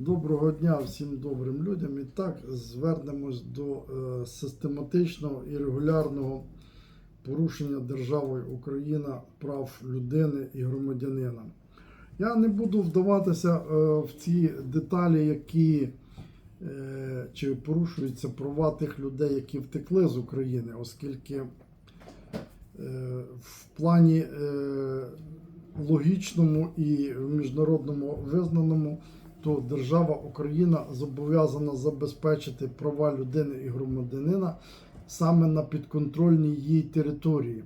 Доброго дня всім добрим людям. І так звернемось до е, систематичного і регулярного порушення державою Україна прав людини і громадянина. Я не буду вдаватися е, в ці деталі, які е, чи порушуються права тих людей, які втекли з України, оскільки в плані логічному і в міжнародному визнаному, то держава Україна зобов'язана забезпечити права людини і громадянина саме на підконтрольній їй території.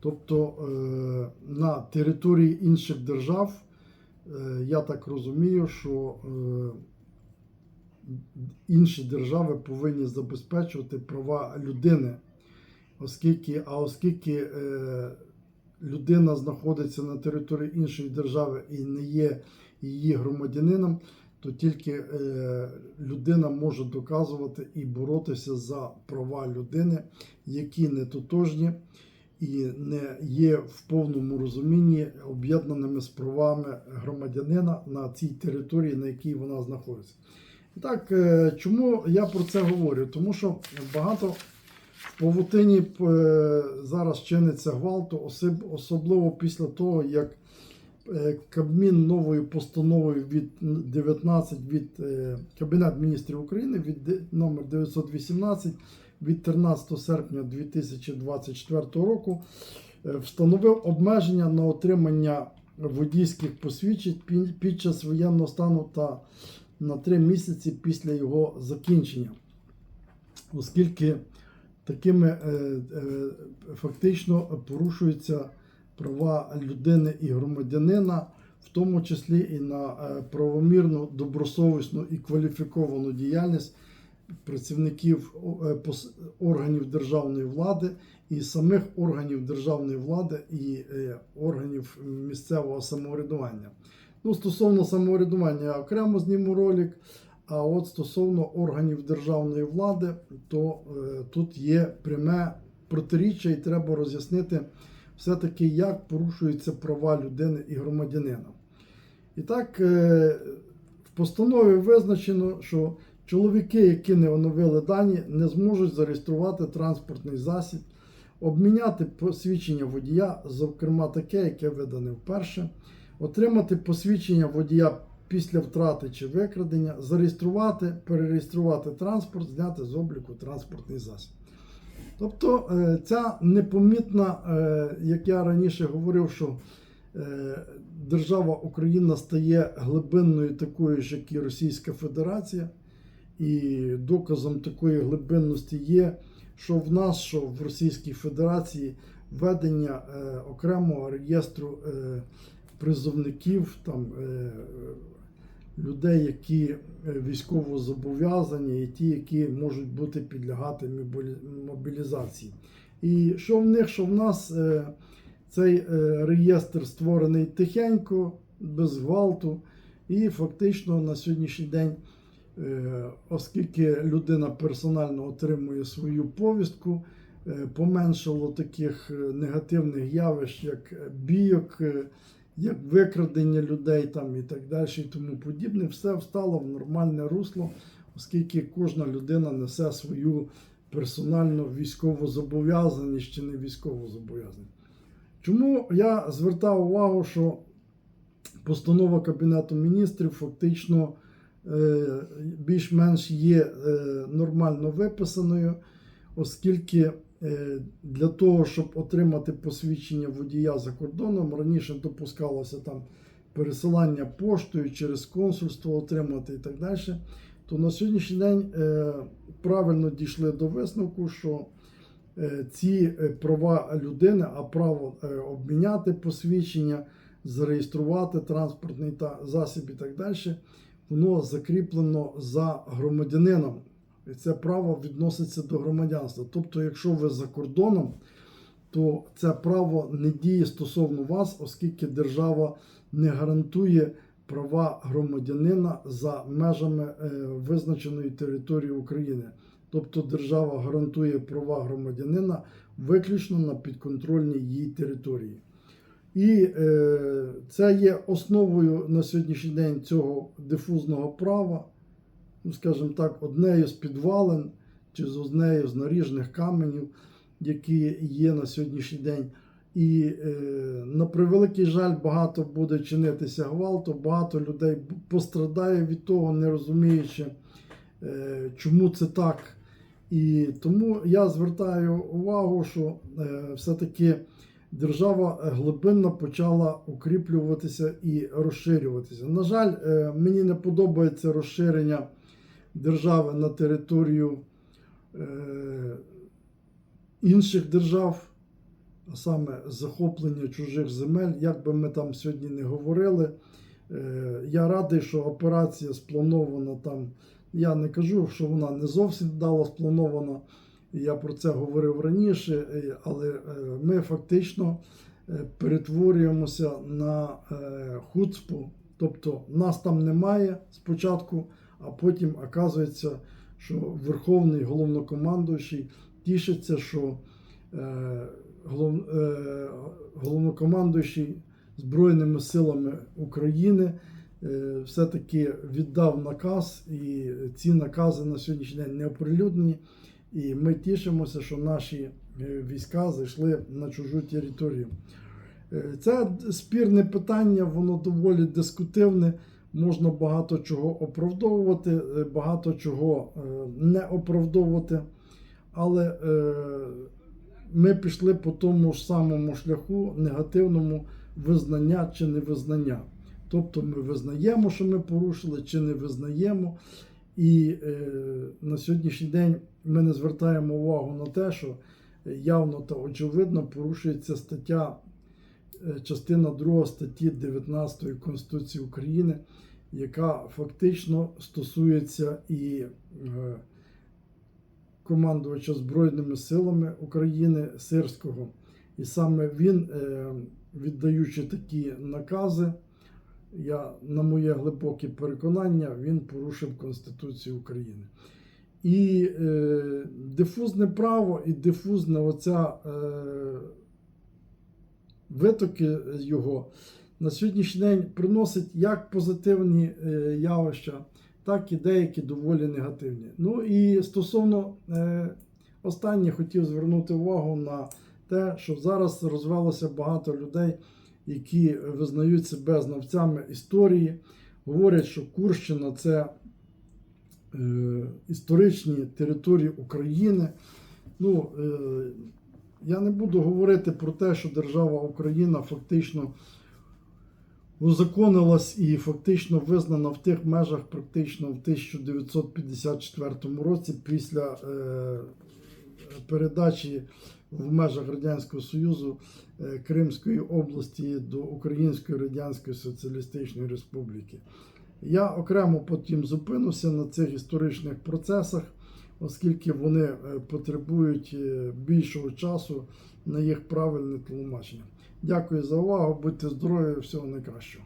Тобто е, на території інших держав, е, я так розумію, що е, інші держави повинні забезпечувати права людини, оскільки, а оскільки людина знаходиться на території іншої держави і не є її громадянином, то тільки е, людина може доказувати і боротися за права людини, які не тотожні і не є в повному розумінні об'єднаними з правами громадянина на цій території, на якій вона знаходиться. І так, е, чому я про це говорю? Тому що багато в павутині е, зараз чиниться гвалту, особливо після того, як Кабмін новою постановою від 19 від е, Кабінет міністрів України від номер 918 від 13 серпня 2024 року е, встановив обмеження на отримання водійських посвідчень під час воєнного стану та на три місяці після його закінчення, оскільки такими е, е, фактично порушуються права людини і громадянина, в тому числі і на е, правомірну, добросовісну і кваліфіковану діяльність працівників е, органів державної влади і самих органів державної влади і е, органів місцевого самоврядування. Ну, стосовно самоврядування, я окремо зніму ролик. А от стосовно органів державної влади, то е, тут є пряме протиріччя, і треба роз'яснити все-таки, як порушуються права людини і громадянина. І так, е, в постанові визначено, що чоловіки, які не оновили дані, не зможуть зареєструвати транспортний засіб, обміняти посвідчення водія, зокрема таке, яке видане вперше, отримати посвідчення водія після втрати чи викрадення, зареєструвати, перереєструвати транспорт, зняти з обліку транспортний засіб. Тобто е, ця непомітна, е, як я раніше говорив, що е, держава Україна стає глибинною такою ж, як і Російська Федерація, і доказом такої глибинності є, що в нас, що в Російській Федерації введення е, окремого реєстру призовників, там, людей, які е, військово зобов'язані, і ті, які можуть бути підлягати мобілізації. І що в них, що в нас е, цей е, реєстр створений тихенько, без гвалту, і фактично на сьогоднішній день, оскільки людина персонально отримує свою повістку, поменшало таких негативних явищ, як бійок, як викрадення людей там і так далі, і тому подібне, все встало в нормальне русло, оскільки кожна людина несе свою персональну військову зобов'язаність чи не військову зобов'язаність. Чому я звертав увагу, що постанова Кабінету міністрів фактично е, більш-менш є е, нормально виписаною, оскільки для того, щоб отримати посвідчення водія за кордоном, раніше допускалося там пересилання поштою через консульство отримати і так далі, то на сьогоднішній день е, правильно дійшли до висновку, що е, ці е, права людини, а право е, обміняти посвідчення, зареєструвати транспортний та засіб і так далі, воно закріплено за громадянином. Це право відноситься до громадянства. Тобто, якщо ви за кордоном, то це право не діє стосовно вас, оскільки держава не гарантує права громадянина за межами е, визначеної території України. Тобто держава гарантує права громадянина виключно на підконтрольній їй території. І е, це є основою на сьогоднішній день цього дифузного права, ну, скажімо так, однею з підвалин чи з однею з наріжних каменів, які є на сьогоднішній день. І е, на превеликий жаль, багато буде чинитися гвалту, багато людей пострадає від того, не розуміючи, е, чому це так. І тому я звертаю увагу, що е, все-таки держава глибинно почала укріплюватися і розширюватися. На жаль, мені не подобається розширення держави на територію е, інших держав, а саме захоплення чужих земель. Як би ми там сьогодні не говорили, е, я радий, що операція спланована там. Я не кажу, що вона не зовсім вдало спланована. Я про це говорив раніше, е, але ми фактично перетворюємося на хуцпу. Тобто нас там немає спочатку, а потім оказується, що Верховний головнокомандуючий тішиться, що е, голов, е, головнокомандуючий Збройними силами України е, все-таки віддав наказ, і ці накази на сьогоднішній день не оприлюднені. І ми тішимося, що наші е, війська зайшли на чужу територію. Е, Це спірне питання, воно доволі дискутивне. Можна багато чого оправдовувати, е, багато чого е, не оправдовувати. Але е, ми пішли по тому ж самому шляху негативному визнання чи невизнання. Тобто ми визнаємо, що ми порушили, чи не визнаємо. І на сьогоднішній день ми не звертаємо увагу на те, що явно та очевидно порушується стаття, частина 2 статті 19 Конституції України, яка фактично стосується і е, командувача Збройними силами України Сирського. І саме він, е, віддаючи такі накази, я, на моє глибоке переконання, він порушив Конституцію України. І е, дифузне право, і дифузна оця е, витоки його на сьогоднішній день приносить як позитивні е, явища, так і деякі доволі негативні. Ну і стосовно е, останнє хотів звернути увагу на те, що зараз розвелося багато людей, які визнають себе знавцями історії, говорять, що Курщина це е, історичні території України. Ну, я не буду говорити про те, що держава Україна фактично узаконилась і фактично визнана в тих межах практично в 1954 році після е, передачі в межах Радянського Союзу е, Кримської області до Української Радянської Соціалістичної Республіки. Я окремо потім зупинуся на цих історичних процесах, оскільки вони е, потребують е, більшого часу на їх правильне тлумачення. Дякую за увагу, будьте здорові, всього найкращого.